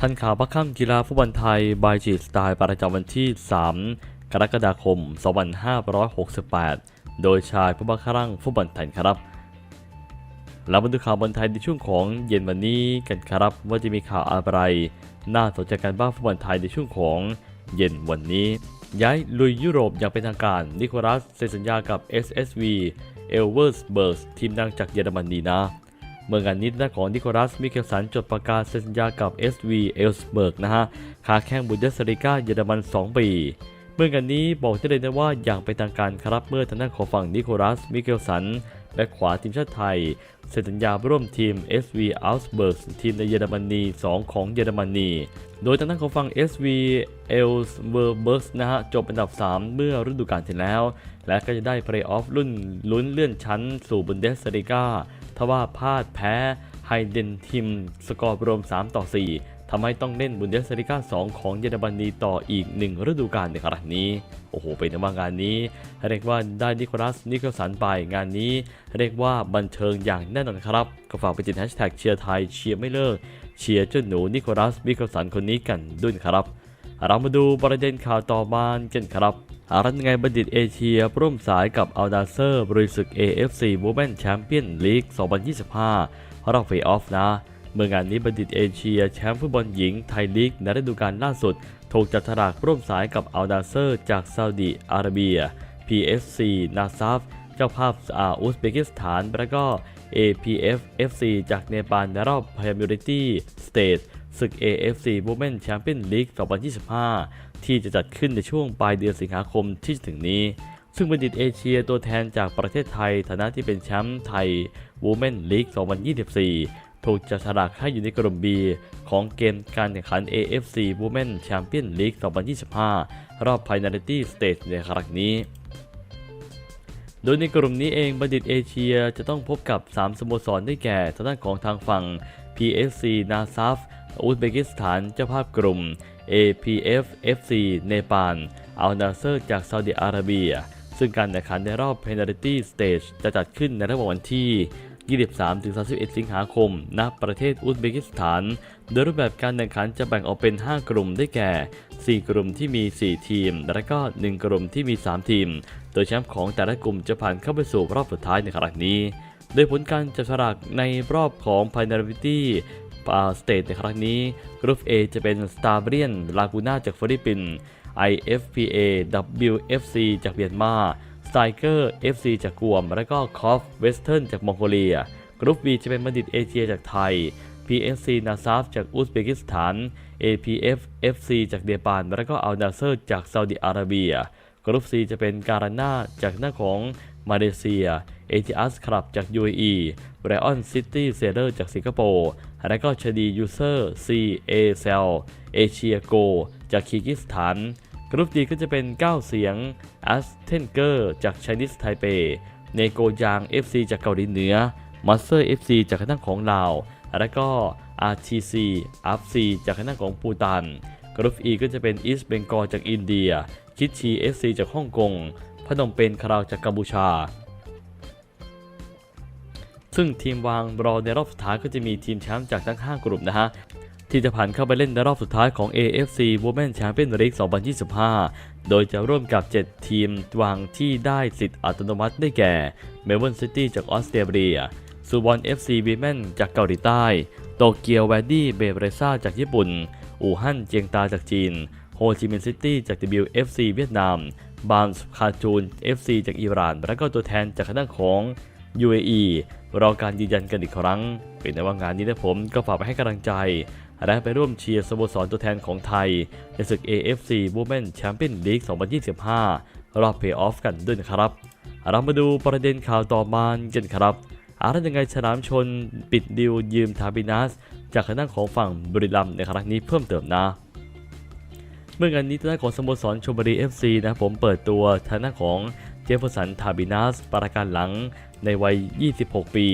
ทันข่าวพักค่ำกีฬาฟุตบอลไทยบายจีสไตล์ประจำวันที่ 3 กรกฎาคม 2568 โดยชายผู้บังคับรังฟุตบอลไทยครับเรามาดูข่าวบอลไทยในช่วงของเย็นวันนี้กันครับ ว่าจะมีข่าวอะไร น่าสนใจกันบ้างฟุตบอลไทยในช่วงของเย็นวันนี้ ย้ายลุยยุโรปอย่างเป็นทางการ นิโคลัสเซ็นสัญญากับ SSV เอลเวอร์สเบิร์กทีมดังจากเยอรมนีนะ เมื่องานนี้ด้านของนิโคลัส มิเคลสันจดประกาศเซ็นสัญญากับ SV เอลส์เบิร์กนะฮะค้าแข่งบุนเดสลิก้าเยอรมัน 2 ปีเมื่องานนี้บอกได้เลยนะว่าอย่างเป็นทางการครับเมื่อทางด้านของฝั่งนิโคลัส มิเคลสันแบ็คขวาทีมชาติไทยเซ็นสัญญาร่วมทีม SV Augsburg ทีมในเยอรมนี 2 ของเยอรมนี โดยทางด้านของฝั่ง SV e l s b e r b e r g นะฮะจบอันดับ 3 เมื่อฤดูกาลที่แล้ว และก็จะได้เพลย์ออฟรุ่นลุ้นเลื่อนชั้นสู่บุนเดสลิก้า ทว่าพลาดแพ้ไฮเดนทิมสกอร์รวม 3 ต่อ 4ทำให้ต้องเล่นบุนเดสลิก้า 2 ของเยอรมนีต่ออีก 1 ฤดูกาลในครั้งนี้ โอ้โห เป็นว่างานนี้เรียกว่าได้นิโคลัสนิโคลสันไปงานนี้ เรียกว่าบันเทิงอย่างแน่นอนครับก็ฝากไปติดแฮชแท็กเชียร์ไทยเชียร์ไม่เลิกเชียร์เจ้าหนูนิโคลัสนิโคลสันคนนี้กันด้วยครับ เรามาดูประเด็นข่าวต่อมากันครับ อารันไงบัณฑิตเอเชียร่วมสายกับอัลดาเซอร์บริสึก AFC Women Champion League 2025 รอบเพลย์ออฟนะ เมื่องานนี้บัณฑิตเอเชียแชมป์ฟุตบอลหญิงไทยลีกในฤดูกาลล่าสุด ถูกจัดฉลากร่วมสายกับอัลดาเซอร์จากซาอุดิอาระเบีย PSC นาซาฟเจ้าภาพอาอุซเบกิสถาน และก็ APF FC จากเนปาลในรอบ Priority Stage ศึก AFC Women Champion League 2025 ที่จะจัดขึ้นในช่วงปลายเดือนสิงหาคมที่จะถึงนี้ ซึ่งบัณฑิตเอเชียตัวแทนจากประเทศไทย ฐานะที่เป็นแชมป์ไทย Women League 2024 ถูกจัดฉลากให้อยู่ในกลุ่ม B ของเกมการแข่งขัน AFC Women Champion League 2025 รอบ Penalty Stage ในครั้งนี้โดยในกลุ่มนี้เองบัณฑิตเอเชียจะต้องพบกับ 3 สโมสรได้แก่ทางด้านของทางฝั่ง PSC นาซาฟ อุซเบกิสถานเจ้าภาพกลุ่ม APF FC เนปาลอัลนาเซอร์จากซาอุดิอาระเบีย ซึ่งการแข่งขันในรอบ Penalty Stage จะจัดขึ้นในระหว่างวันที่ 23-31 สิงหาคม ณ ประเทศอุซเบกิสถาน โดยรูปแบบการแข่งขันจะแบ่งออกเป็น 5 กลุ่มได้แก่ 4 กลุ่มที่มี 4 ทีม และก็ 1 กลุ่มที่มี 3 ทีม โดยแชมป์ของแต่ละกลุ่มจะผ่านเข้าไปสู่รอบสุดท้ายในครั้งนี้ โดยผลการจับฉลากในรอบของ สเตทในครั้งนี้กรุ๊ป A จะเป็น s t a r v i a n Laguna จากฟิลิปปินส์ IFPA WFC จากเมียนมา s t r i k e r FC จากกวม และก็ c o f Western จากมองโกเลีย กรุ๊ป B จะเป็นบัณฑิตเอเชียจากไทย PSC นาซาฟจากอุซเบกิสถาน APF FC จากเนปาลและก็อัลนาเซอร์จากซาอุดิอาระเบีย กรุ๊ป C จะเป็นการาน่าจากหน้าของมาเลเซีย เอทีอัสคลับจาก UAE ไรออนซิตี้เซเลอร์จากสิงคโปร์ และก็ชดียูเซอร์ CA c e l เอเชียโกจากคีร์กิสถาน กรุ๊ปดีก็จะเป็น 9 เสียง a s t e n g e r จากไชนีสไทเป เนโกยาง FC จากเกาหลีเหนือมัสเซอร์ FC จากคณะของลาว และก็ RTC FC จากคณะของปูตัน กรุ๊ป E ก็จะเป็น East Bengal จากอินเดีย คิดชี FC จากฮ่องกง พนมเปญคาราวจากกัมพูชา ซึ่งทีมวางรอในรอบสุดท้ายก็จะมีทีมแชมป์จากทั้ง 5 กลุ่มนะฮะที่จะผ่านเข้าไปเล่นในรอบสุดท้ายของ AFC Women Champions League 2025 โดยจะร่วมกับ 7 ทีมวางที่ได้สิทธิ์อัตโนมัติได้แก่ Melbourne City จากออสเตรเลียซูวอน FC Women จากเกาหลีใต้ โตเกียวแวดดี้เบเรซ่าจากญี่ปุ่น อู่ฮั่นเจียงตาจากจีน โฮจิมินห์ซิตี้จาก WFC เวียดนาม บามส์คาจูน FC จากอิหร่าน และก็ตัวแทนจากคณะของ UAE รอการยืนยันกันอีกครั้ง เป็นในว่างานนี้นะผมก็ฝากไปให้กำลังใจ และไปร่วมเชียร์สโมสรตัวแทนของไทย ในศึก AFC Women Champion League 2025 รอบเพลย์ออฟกันด้วยนะครับ เรามาดูประเด็นข่าวต่อมากันครับอาร์ยังไงฉลามชนปิดดิวยืมทาบินัส จากคณะของฝั่งบริลัมในครั้งนี้เพิ่มเติมนะเมื่องานนี้ทางด้านของสโมสรชมบุรี FC นะผมเปิดตัวทางด้านของ เจฟเฟอร์สันทาบินัสประการหลังในวัย 26 ปี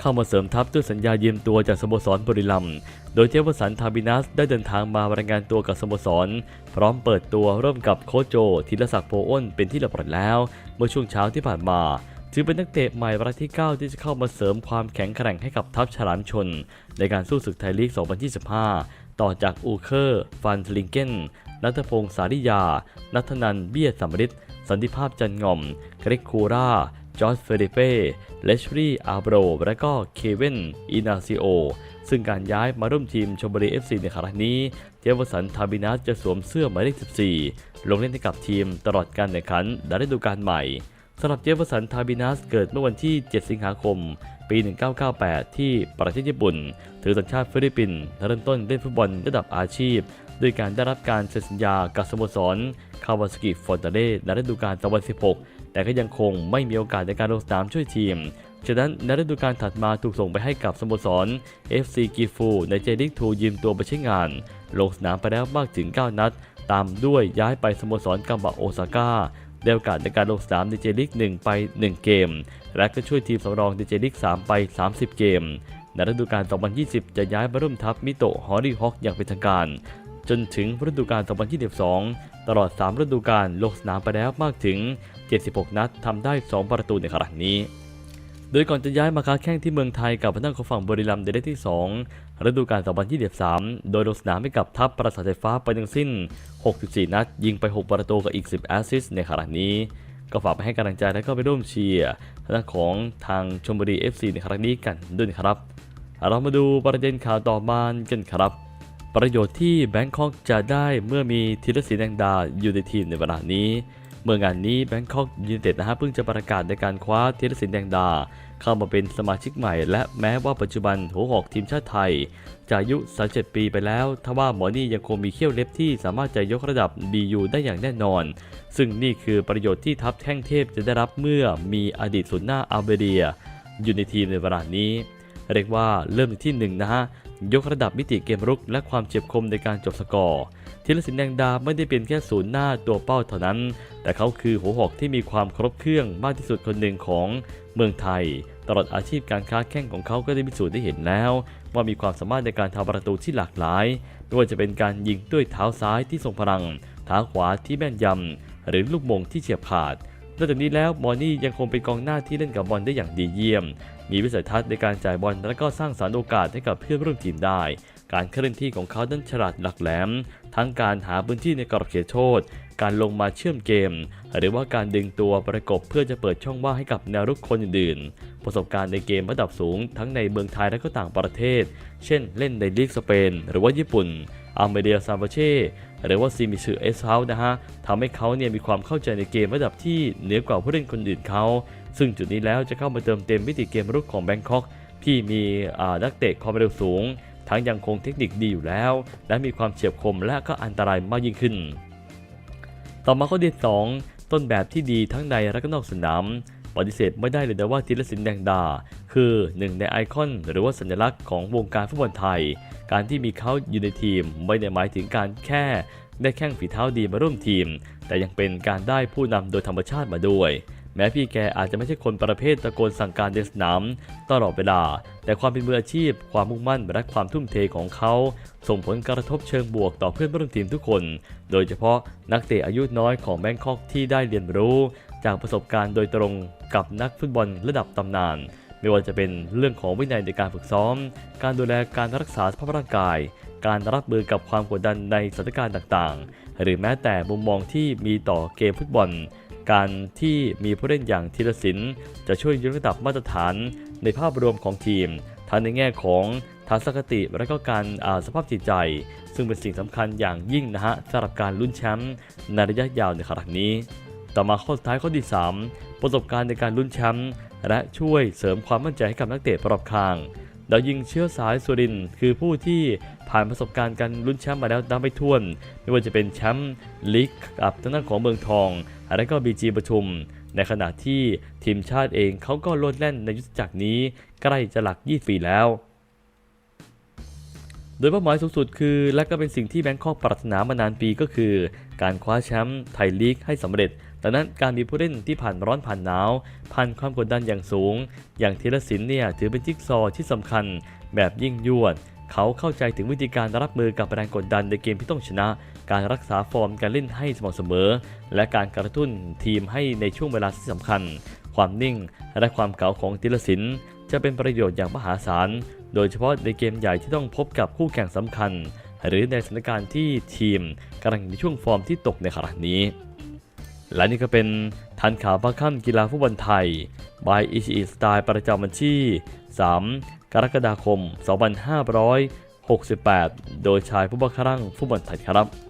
เข้ามาเสริมทัพด้วยสัญญายืมตัวจากสโมสรบุรีรัมย์โดยเจฟเฟอร์สันทาบินัสได้เดินทางมารายงานตัวกับสโมสร พร้อมเปิดตัวร่วมกับโคโจธีรศักดิ์โพอ้นเป็นที่เรียบร้อยแล้ว เมื่อช่วงเช้าที่ผ่านมาถือเป็นนักเตะใหม่รายที่ 9 ที่จะเข้ามาเสริมความแข็งแกร่งให้กับทัพฉลามชน ในการสู้ศึกไทยลีก 2025 ต่อจากอูเคอร์ฟันทลิงเกนนัทพงศ์สาริยา นัทนันเบี้ยสัมฤทธิ์สันติภาพจันงอมเกรกคูราจอร์จเฟริเป้เลชรีอาโบรและก็เคเวนอินาซิโอ ซึ่งการย้ายมาร่วมทีมชมบุรี FC ในครั้งนี้ เจวสันทาบินัสจะสวมเสื้อหมายเลข 14 ลงเล่นให้กับทีมตลอดการแข่งขันในฤดูกาลใหม่สำหรับเจฟสันทาบินัสเกิดเมื่อวันที่ 7 สิงหาคม ปี 1998 ที่ประเทศญี่ปุ่น ถือสัญชาติฟิลิปปินส์เริ่มต้นเล่นฟุตบอลระดับอาชีพ ด้วยการได้รับการเซ็นสัญญากับสโมสรคาวาสกิฟอนเตเล่ในฤดูกาล2016 แต่ก็ยังคงไม่มีโอกาสในการลงสนามช่วยทีมฉะนั้นในฤดูกาลถัดมาถูกส่งไปให้กับสโมสร FC กิฟูในเจลิกทูยืมตัวไปใช้งาน ลงสนามไปแล้วมากถึง 9 นัด ตามด้วยย้ายไปสโมสรกัมบะโอซาก้า ได้โอกาสในการลงสนามในเจลิก1 ไป 1 เกม และก็ช่วยทีมสำรองในเจลิก3 ไป 30 เกม ในฤดูกาล 2020 จะย้ายมาร่วมทัพมิโตะฮอริฮอกอย่างเป็นทางการ จนถึงฤดูกาล 2022 ตลอด 3 ฤดูกาลลงสนามไปแล้วมากถึง 76 นัดทำได้ 2 ประตูในครั้งนี้ โดยก่อนจะย้ายมาค้าแข่งที่เมืองไทยกับพนักของฝั่งบริลัมในเลขที่ 2 ฤดูกาล 2023 โดยลงสนามให้กับทัพประสาทไฟฟ้าไปทั้งสิ้น 64 นัด ยิงไป 6 ประตูกับอีก 10 แอสซิสต์ในครั้งนี้ ก็ฝากไปให้กำลังใจและก็ไปร่วมเชียร์ทางด้าของทางชมบุรี FC ในครั้งนี้กันด้วยครับ เรามาดูประเด็นข่าวต่อมากันครับ ประโยชน์ที่แบงคอกจะได้เมื่อมีธีรศิลป์แดงดาอยู่ในทีมในเวลานี้ มื่องานนี้แบงคอกยูไนเต็ดนะฮะเพิ่งจะประกาศในการคว้าธีรศิลป์แดงดา เข้ามาเป็นสมาชิกใหม่ และแม้ว่าปัจจุบันหัวหอกทีมชาติไทย จะอายุ 37 ปีไปแล้วทว่าหมอนี่ยังคงมีเขี้ยวเล็บที่สามารถจะยกระดับ BU ได้อย่างแน่นอน ซึ่งนี่คือประโยชน์ที่ทัพแท่งเทพจะได้รับเมื่อมีอดีตศูนย์หน้าอัลเบเรีย อยู่ในทีมในเวลานี้ เรียกว่าเริ่มที่หนึ่งนะฮะยกระดับมิติเกมรุกและความเฉียบคมในการจบสกอร์ธีรศิลป์แดงดาไม่ได้เป็นแค่ศูนย์หน้าตัวเป้าเท่านั้น แต่เขาคือหัวหอกที่มีความครบเครื่องมากที่สุดคนหนึ่งของเมืองไทย ตลอดอาชีพการค้าแข่งของเขาก็ได้พิสูจน์ได้เห็นแล้ว ว่ามีความสามารถในการทำประตูที่หลากหลายไม่ว่าจะเป็นการยิงด้วยเท้าซ้ายที่ทรงพลังเท้าขวาที่แม่นยำหรือลูกมงที่เฉียบขาด นอกจากนี้แล้วมอนี่ยังคงเป็นกองหน้าที่เล่นกับบอลได้อย่างดีเยี่ยม มีวิสัยทัศน์ในการจ่ายบอลและก็สร้างสรรค์โอกาสให้กับเพื่อนร่วมทีมได้ การเคลื่อนที่ของเขานั้นฉลาดหลักแหลม ทั้งการหาพื้นที่ในกรอบเขตโทษ การลงมาเชื่อมเกม หรือว่าการดึงตัวประกบเพื่อจะเปิดช่องว่างให้กับแนวรุกคนอื่นๆ ประสบการณ์ในเกมระดับสูง ทั้งในเมืองไทยและก็ต่างประเทศ เช่น เล่นในลีกสเปน หรือว่าญี่ปุ่นอาร์เมเดียซาบาเช่ หรือว่าซีมิสึเอสเฮาส์นะฮะทำให้เขาเนี่ยมีความเข้าใจในเกมระดับที่เหนือกว่าผู้เล่นคนอื่นเขา ซึ่งจุดนี้แล้วจะเข้ามาเติมเต็มมิติเกมรุกของแบงคอกที่มีนักเตะความเร็วสูง ทั้งยังคงเทคนิคดีอยู่แล้ว และมีความเฉียบคมและก็อันตรายมากยิ่งขึ้น ต่อมาข้อที่สองต้นแบบที่ดีทั้งในและก็นอกสนาม ปฏิเสธไม่ได้เลยนะว่าธีรศิลป์แดงดา คือหนึ่งในไอคอนหรือว่าสัญลักษณ์ของวงการฟุตบอลไทย การที่มีเขาอยู่ในทีมไม่ได้หมายถึงการแค่ได้แข้งฝีเท้าดีมาร่วมทีม แต่ยังเป็นการได้ผู้นำโดยธรรมชาติมาด้วย แม้พี่แกอาจจะไม่ใช่คนประเภทตะโกนสั่งการในสนามตลอดเวลา แต่ความเป็นมืออาชีพ ความมุ่งมั่นและความทุ่มเทของเขา ส่งผลกระทบเชิงบวกต่อเพื่อนร่วมทีมทุกคน โดยเฉพาะนักเตะอายุน้อยของแบงคอกที่ได้เรียนรู้ จากประสบการณ์โดยตรงกับนักฟุตบอลระดับตำนาน ไม่ว่าจะเป็นเรื่องของวินัยในการฝึกซ้อม การดูแลการรักษาสภาพร่างกาย การรับมือกับความกดดันในสถานการณ์ต่างๆ หรือแม้แต่มุมมองที่มีต่อเกมฟุตบอล การที่มีผู้เล่นอย่างธีรศิลป์จะช่วยยกระดับมาตรฐานในภาพรวมของทีม ทั้งในแง่ของทัศนคติและก็การาสภาพจิตใจ ซึ่งเป็นสิ่งสำคัญอย่างยิ่งนะฮะสำหรับการลุ้นแชมป์ในระยะยาวในครั้งนี้ ต่อมาข้อสุดท้ายข้อที่ 3 ประสบการณ์ในการลุ้นแชมป์และช่วยเสริมความมั่นใจให้กับนักเตะประอบข้างดาวยิงเชื้อสายสุรินทร์คือผู้ที่ผ่านประสบการณ์การลุ้นแชมป์มาแล้วนับไม่ถ้วน ไม่ว่าจะเป็นแชมป์ลีกกับทางด้านของเมืองทองและก็บีจีปทุม ในขณะที่ทีมชาติเองเขาก็โลดแล่นในยุทธจักรนี้ใกล้จะหลัก 20 ปีแล้ว โดยเป้าหมายสูงสุดคือ และก็เป็นสิ่งที่แบงคอกปรารถนามานานปีก็คือ การคว้าแชมป์ไทยลีกให้สำเร็จ ดังนั้นการมีผู้เล่นที่ผ่านร้อนผ่านหนาว ผ่านความกดดันอย่างสูง อย่างธีรศิลป์เนี่ยถือเป็นจิ๊กซอว์ที่สำคัญแบบยิ่งยวด เขาเข้าใจถึงวิธีการรับมือกับแรงกดดันในเกมที่ต้องชนะ การรักษาฟอร์มการเล่นให้สม่ำเสมอ และการกระตุ้นทีมให้ในช่วงเวลาที่สำคัญ ความนิ่งและความเก๋าของธีรศิลป์จะเป็นประโยชน์อย่างมหาศาล โดยเฉพาะในเกมใหญ่ที่ต้องพบกับคู่แข่งสำคัญ หรือในสถานการณ์ที่ทีมกำลังในช่วงฟอร์มที่ตกในขณะนี้ และนี่ก็เป็นทันข่าวบ้าค่ำกีฬาฟุตบอลไทย by e c e Style ประจำวันที่ 3 กรกฎาคม 2568 โดยชายผู้บังคับรังฟุตบอลไทยครับ